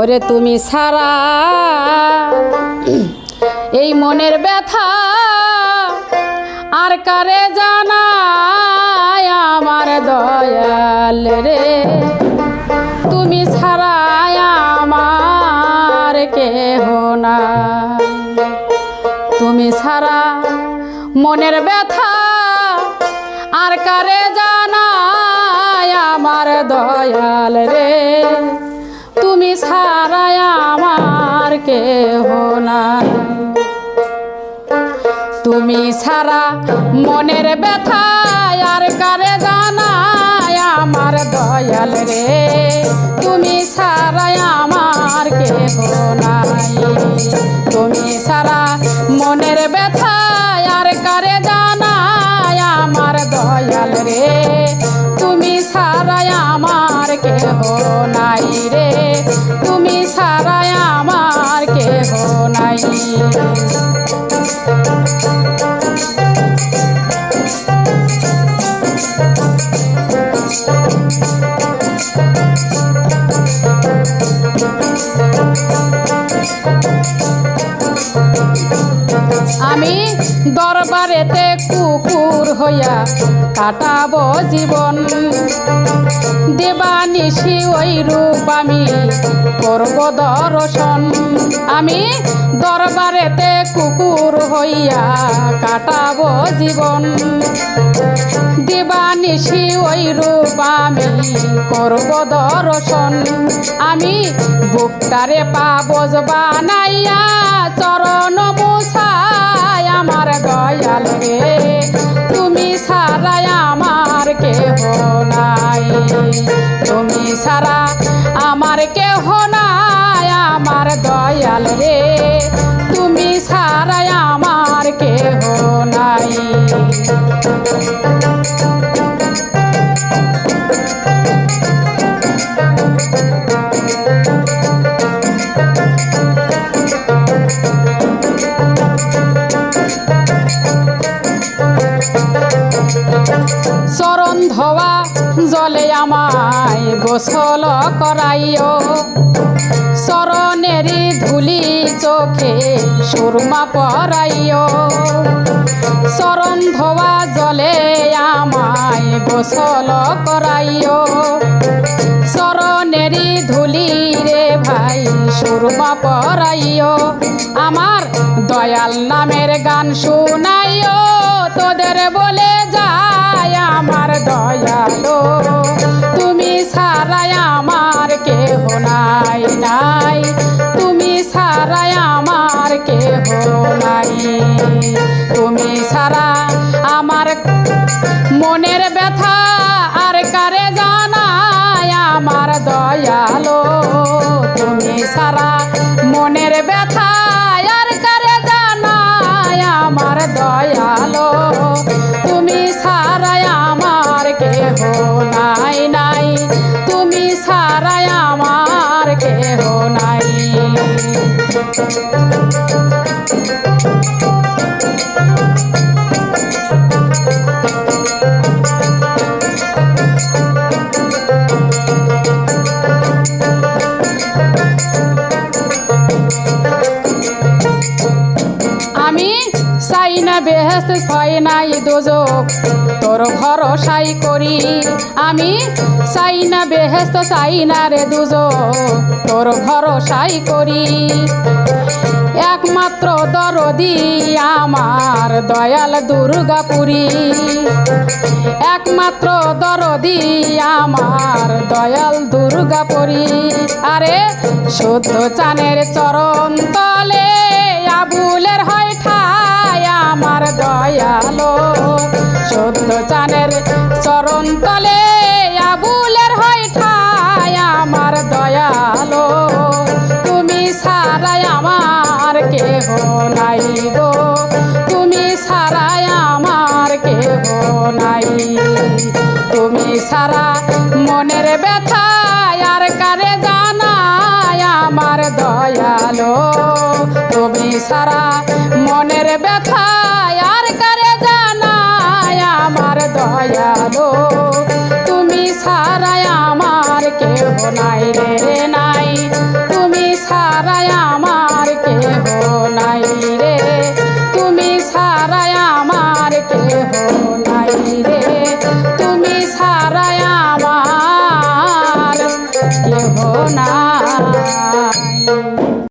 ওরে তুমি সারা। এই মনের ব্যথা আর কারে জানায় আমার দয়াল রে? তুমি ছাড়ায় আমার কেহ না তুমি ছাড়া মনের ব্যথা আর কারে জানায় আমার দয়াল রে? কেহ না তুমি সারা মনের ব্যথা আর কারে জানায় আমার দয়াল রে? তুমি সারা আমার কেহ নাই। তুমি সারা মনের ব্যথা আমি দরবারেতে কুকুর হইয়া কাটাব জীবন। দেবানিশি ওই রূপ আমি করব দর্শন। আমি দরবারেতে কুকুর হইয়া কাটাব জীবন। দেবানিশি ওই রূপ আমি করব দর্শন। আমি বুকটারে পাবজ বানাইয়া চরণ কেহ নাই আমার দয়াল রে। গোসল করাইও। চরণেরই ধুলি চোখে সুরমা পরাইও। চরণ ধোয়া জলে আমায় গোসল করাইও। চরণেরই ধুলি রে ভাই, সুরমা পরাইও। আমার দয়াল নামের গান শুনাইও, তোদের বলে নাই নাই। তুমি ছাড়াই আমার কেহ নাই। তুমি সারা আমার মনের ব্যথা আর কারে জানায় আমার দয়ালো? তুমি সারা মনের ব্যথা আর কারে জানায় আমার দয়ালো সারাই আমার কেহ নাই। চাই না বেহেস্ত হয় নাই দোজক। তোর ভরসাই করি, আমি চাই না বেহেস্ত চাই না রে দুজক। তোর ভরসাই করি। একমাত্র দরদি আমার দয়াল দুর্গাপুরী। একমাত্র দরদি আমার দয়াল দুর্গাপুরী। আরে, শুদ্ধ চানের চরণ নাই। তুমি সারা মনের ব্যথা আর কারে জানায় আমার দয়ালো? তুমি সারা মনের ব্যথা আর কারে জানায় আমার দয়ালো? তুমি সারাই আমার কেউ নাই রে